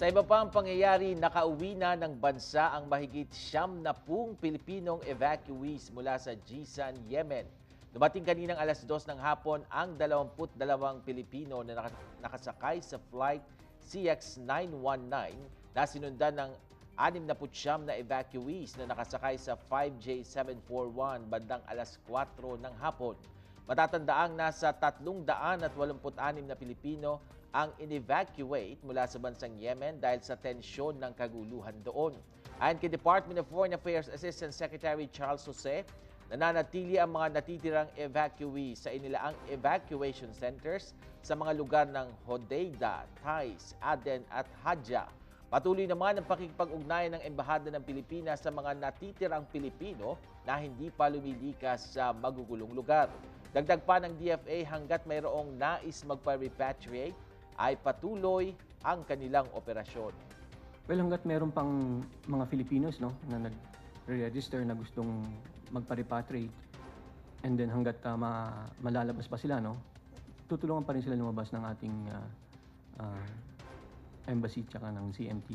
Sa iba pang pangyayari, nakauwi na ng bansa ang mahigit siyam na pung Pilipinong evacuees mula sa Jisan, Yemen. Dumating kaninang alas dos ng hapon ang 22 Pilipino na naka- nakasakay sa flight CX-919 na sinundan ng 69 na evacuees na nakasakay sa 5J741 bandang alas 4 ng hapon. Matatandaang nasa 386 na Pilipino ang in-evacuate mula sa bansang Yemen dahil sa tensyon ng kaguluhan doon. Ayon kay Department of Foreign Affairs Assistant Secretary Charles Jose, nananatili ang mga natitirang evacuees sa inilaang evacuation centers sa mga lugar ng Hodeida, Taiz, Aden at Hadja. Patuloy naman ang pakikipag-ugnayan ng Embahada ng Pilipinas sa mga natitirang Pilipino na hindi pa lumilikas sa magugulong lugar. Dagdag pa ng DFA hanggat mayroong nais magpa-repatriate ay patuloy ang kanilang operasyon. Well, hanggat meron pang mga Filipinos no, na nag-register na gustong magpa-repatriate and then hanggat ah, ma- malalabas pa sila, no, tutulungan pa rin sila lumabas ng ating ah, ah, embassy tsaka ng CMT.